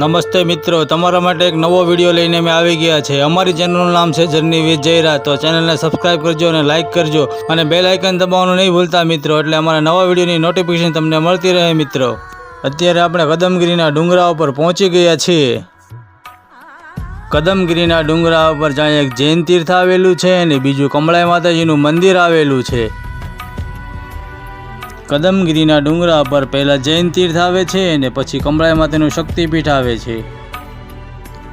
નમસ્તે મિત્રો, તમારા માટે એક નવો વીડિયો લઈને અમે આવી ગયા છે. અમારી ચેનલનું નામ છે જર્ની વિથ જયરા. તો ચેનલને સબસ્ક્રાઇબ કરજો અને લાઇક કરજો અને બેલ આઇકન દબાવવાનું નહીં ભૂલતા મિત્રો, એટલે અમારા નવા વિડીયોની નોટિફિકેશન તમને મળતી રહે મિત્રો. અત્યારે આપણે કદમગીરીના ડુંગરા ઉપર પહોંચી ગયા છીએ. કદમગીરીના ડુંગરા ઉપર જ્યાં એક જૈન તીર્થ આવેલું છે અને બીજું કમળાઈ માતાજીનું મંદિર આવેલું છે. કદમગીરીના ડુંગરા પર પહેલાં જૈન તીર્થ આવે છે અને પછી કમળાઈ માતાનું શક્તિપીઠ આવે છે.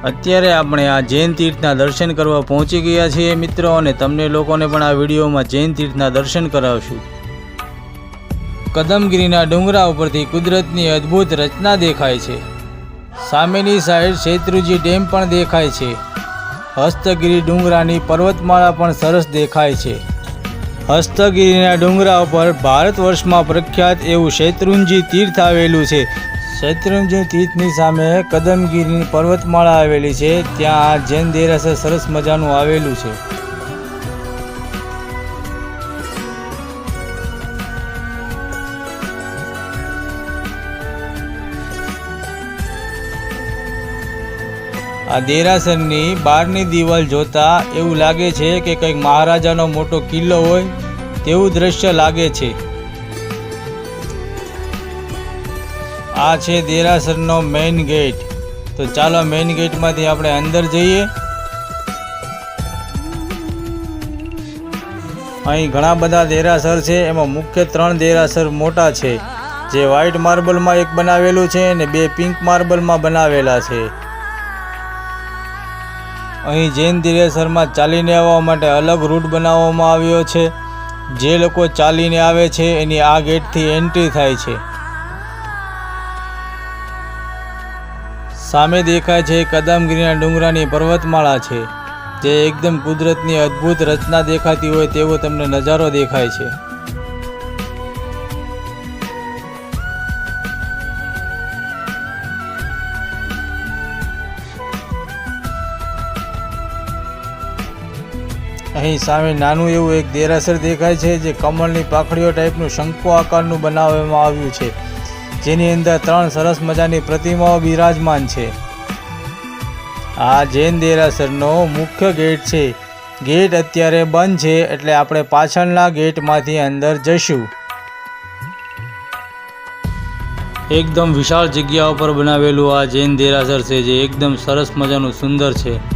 અત્યારે આપણે આ જૈન તીર્થના દર્શન કરવા પહોંચી ગયા છીએ મિત્રો અને તમને લોકોને પણ આ વિડીયોમાં જૈન તીર્થના દર્શન કરાવશું. કદમગીરીના ડુંગરા ઉપરથી કુદરતની અદ્ભુત રચના દેખાય છે. સામેની સાઈડ શેત્રુજી ડેમ પણ દેખાય છે. હસ્તગીરી ડુંગરાની પર્વતમાળા પણ સરસ દેખાય છે. હસ્તગીરીના ડુંગરા ઉપર ભારત વર્ષમાં પ્રખ્યાત એવું શૈત્રુંજી તીર્થ આવેલું છે. શૈત્રુંજી તીર્થની સામે કદમગીરીની પર્વતમાળા આવેલી છે. ત્યાં જૈન દેરાસર સરસ મજાનું આવેલું છે. આ દેરાસરની બહારની દિવાલ જોતા એવું લાગે છે કે કંઈક મહારાજાનો મોટો કિલ્લો હોય. તેવું દ્રશ્ય લાગે છે. આ છે દેરાસરનો મેઇન ગેટ. તો ચાલો મેઇન ગેટમાંથી આપણે અંદર જઈએ. અહીં ઘણા બધા દેરાસર છે, એમાં મુખ્ય ત્રણ દેરાસર મોટા છે. જે વ્હાઇટ માર્બલમાં એક બનાવેલું છે અને બે પિંક માર્બલમાં બનાવેલા છે. અહીં જૈન દેરાસરમાં ચાલીને આવવા માટે અલગ રૂટ બનાવવામાં આવ્યો છે. જે લોકો ચાલીને આવે છે, એની આ ગેટથી એન્ટ્રી થાય છે. સામે દેખાય છે કદમગીરીના ડુંગરાની પર્વતમાળા છે, જે એકદમ કુદરતની અદ્ભુત રચના દેખાતી હોય તેવો તમને નજારો દેખાય છે. અહીં સામે નાનું એવું એક દેરાસર દેખાય છે જે કમળની પાખડીઓ ટાઈપનું શંકુ આકારનું બનાવવામાં આવ્યું છે. જેની અંદર ત્રણ સરસ મજાની પ્રતિમાઓ બિરાજમાન છે. આ જૈન દેરાસરનો મુખ્ય ગેટ છે. ગેટ અત્યારે બંધ છે એટલે આપણે પાછળના ગેટમાંથી અંદર જઈશું. એકદમ વિશાળ જગ્યા ઉપર બનાવેલું આ જૈન દેરાસર છે જે એકદમ સરસ મજાનું સુંદર છે.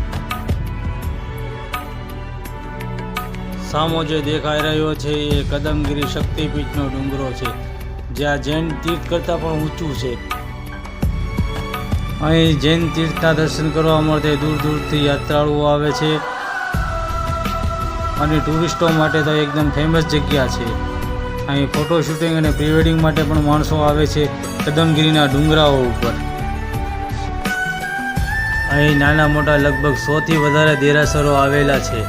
સામો જે દેખાઈ રહ્યો છે એ કદમગીરી શક્તિપીઠનો ડુંગરો છે, જ્યાં જૈન તીર્થ કરતાં પણ ઊંચું છે. અહીં જૈન તીર્થના દર્શન કરવા માટે દૂર દૂરથી યાત્રાળુઓ આવે છે અને ટુરિસ્ટો માટે તો એકદમ ફેમસ જગ્યા છે. અહીં ફોટો શૂટિંગ અને પ્રીવેડિંગ માટે પણ માણસો આવે છે કદમગીરીના ડુંગરાઓ ઉપર. અહીં નાના મોટા લગભગ સોથી વધારે દેરાસરો આવેલા છે.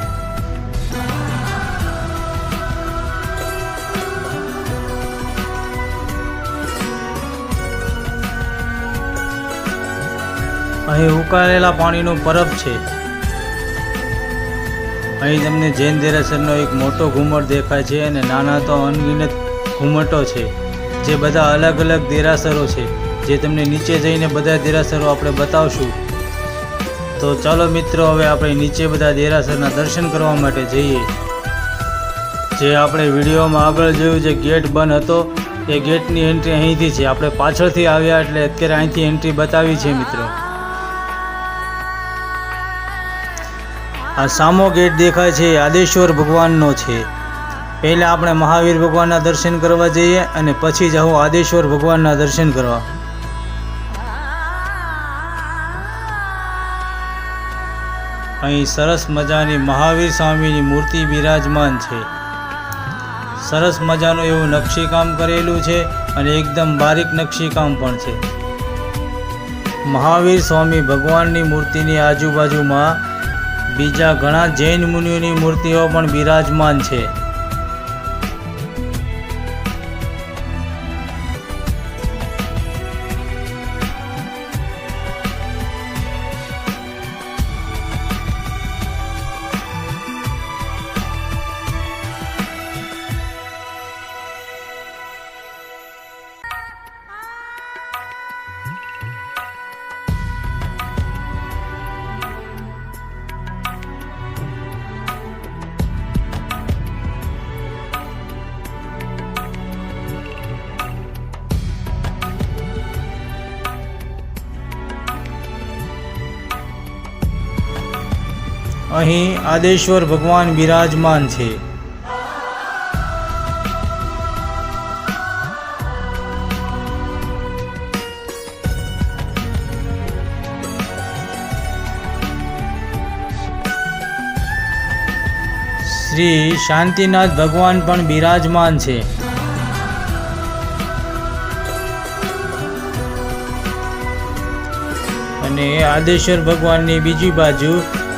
અહીં ઉકાળેલા પાણીનો પરબ છે. અહીં તમને જૈન દેરાસરનો એક મોટો ઘુમટ દેખાય છે અને નાના તો અનગિનત ઘુમટો છે, જે બધા અલગ અલગ દેરાસરો છે, જે તમને નીચે જઈને બધા દેરાસરો આપણે બતાવશું. તો ચાલો મિત્રો, હવે આપણે નીચે બધા દેરાસરના દર્શન કરવા માટે જઈએ. જે આપણે વિડીયોમાં આગળ જોયું જે ગેટ બંધ હતો, એ ગેટની એન્ટ્રી અહીંથી છે. આપણે પાછળથી આવ્યા એટલે અત્યારે અહીંથી એન્ટ્રી બતાવી છે મિત્રો. આ સામો ગેટ દેખાય છે આદેશ્વર ભગવાનનો છે. પહેલાં આપણે મહાવીર ભગવાનના દર્શન કરવા જઈએ અને પછી જાઉં આદેશ્વર ભગવાનના દર્શન કરવા. અહીં સરસ મજાની મહાવીર સ્વામીની મૂર્તિ બિરાજમાન છે. સરસ મજાનું એવું નકશીકામ કરેલું છે અને એકદમ બારીક નકશીકામ પણ છે. મહાવીર સ્વામી ભગવાનની મૂર્તિની આજુબાજુમાં બીજા ઘણા જૈન મુનિઓની મૂર્તિઓ પણ બિરાજમાન છે. અહીં આદેશ્વર ભગવાન બિરાજમાન છે. શ્રી શાંતિનાથ ભગવાન પણ બિરાજમાન છે. અને આદેશ્વર ભગવાનની બીજી બાજુ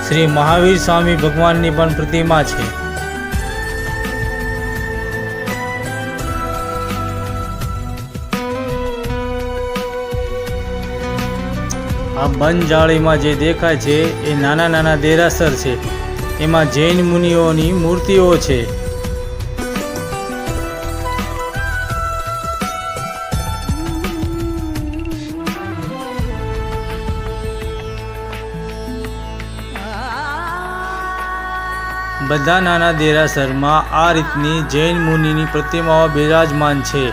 શ્રી મહાવીર સ્વામી ભગવાનની પણ પ્રતિમા છે. આ બંધ જાળીમાં જે દેખાય છે, એ નાના નાના દેરાસર છે. એમાં જૈન મુનિઓની મૂર્તિઓ છે. બધા નાના દેરાસરમાં આ રીતની જૈન મુનિની પ્રતિમાઓ બિરાજમાન છે.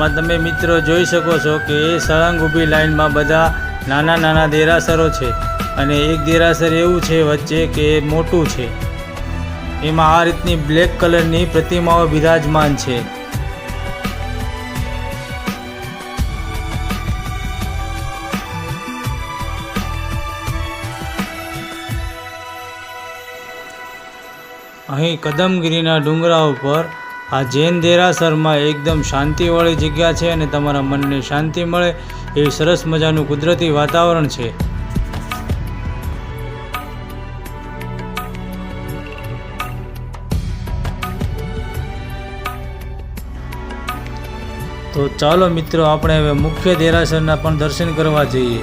આમાં તમે મિત્રો જોઈ શકો છો કે એ સળંગ ઊભી લાઇનમાં બધા નાના નાના દેરાસરો છે અને એક દેરાસર એવું છે વચ્ચે કે મોટું છે. એમાં આ રીતની બ્લેક કલરની પ્રતિમાઓ બિરાજમાન છે. અહીં કદમગીરીના ડુંગરા ઉપર આ જૈન દેરાસરમાં એકદમ શાંતિવાળી જગ્યા છે અને તમારા મનને શાંતિ મળે એવી સરસ મજાનું કુદરતી વાતાવરણ છે. તો ચાલો મિત્રો, આપણે હવે મુખ્ય દેરાસરના પણ દર્શન કરવા જઈએ.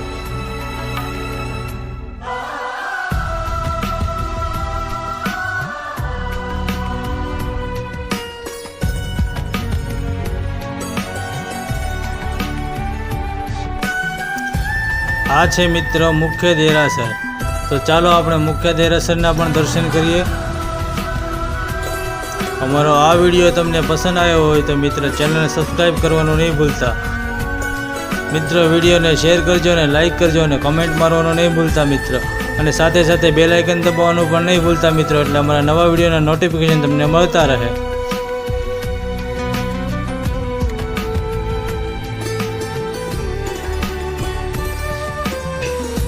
આ છે મિત્ર મુખ્ય દેરાસર. તો ચાલો આપણે મુખ્ય દેરાસરના પણ દર્શન કરીએ. અમારો આ વીડિયો તમને પસંદ આવ્યો હોય તો મિત્ર ચેનલને સબસ્ક્રાઈબ કરવાનું નહીં ભૂલતા. મિત્ર, વિડીયોને શેર કરજો અને લાઇક કરજો અને કમેન્ટ મારવાનું નહીં ભૂલતા મિત્ર. અને સાથે સાથે બેલાઇકન દબાવવાનું પણ નહીં ભૂલતા મિત્રો, એટલે અમારા નવા વિડીયોના નોટિફિકેશન તમને મળતા રહે.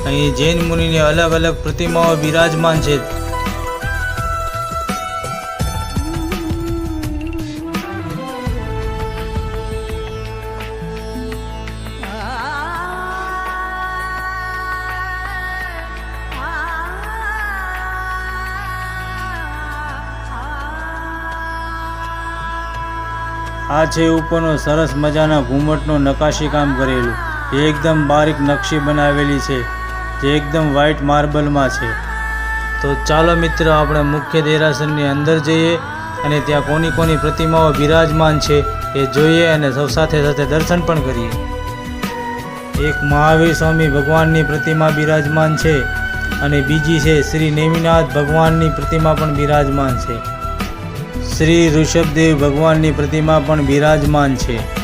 અહીં જૈન મુનિની અલગ અલગ પ્રતિમાઓ બિરાજમાન છે. આ છે ઉપરનો સરસ મજાના ઘૂમટનો નકાશી કામ કરેલું. એકદમ બારીક નકશી બનાવેલી છે. જે એકદમ વ્હાઇટ માર્બલમાં છે. તો ચાલો મિત્રો, આપણે મુખ્ય દેરાસરની અંદર જઈએ અને ત્યાં કોની કોની પ્રતિમાઓ બિરાજમાન છે એ જોઈએ અને સૌ સાથે સાથે દર્શન પણ કરીએ. એક મહાવીર સ્વામી ભગવાનની પ્રતિમા બિરાજમાન છે અને બીજી છે શ્રી નેમિનાથ ભગવાનની પ્રતિમા પણ બિરાજમાન છે. શ્રી ઋષભદેવ ભગવાનની પ્રતિમા પણ બિરાજમાન છે.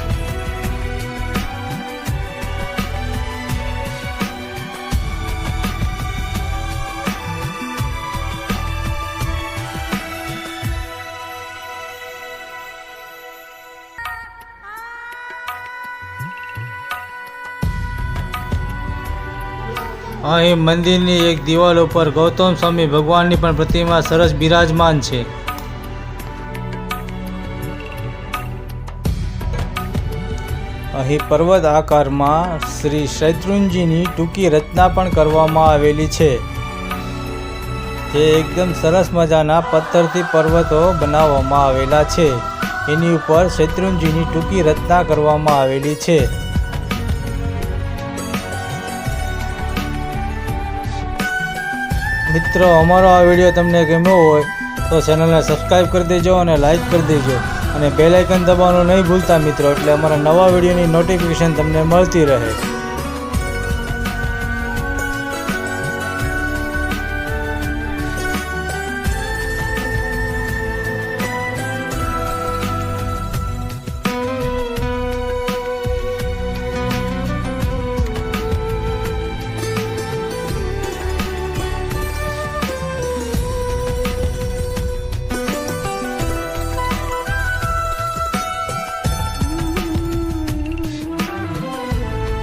અહીં મંદિરની એક દિવાલ ઉપર ગૌતમ સ્વામી ભગવાનની પણ પ્રતિમા સરસ બિરાજમાન છે. અહીં પર્વત આકારમાં શ્રી શૈત્રુંજીની ટૂંકી રચના પણ કરવામાં આવેલી છે. જે એકદમ સરસ મજાના પથ્થરથી પર્વતો બનાવવામાં આવેલા છે. એની ઉપર શૈત્રુંજીની ટૂંકી રચના કરવામાં આવેલી છે. મિત્રો, અમારો આ વીડિયો તમને ગમ્યો હોય તો ચેનલને સબસ્ક્રાઈબ કરી દેજો અને લાઇક કરી દેજો. અને બેલાઇકન દબાવવાનું નહીં ભૂલતા મિત્રો, એટલે અમારા નવા વિડીયોની નોટિફિકેશન તમને મળતી રહે.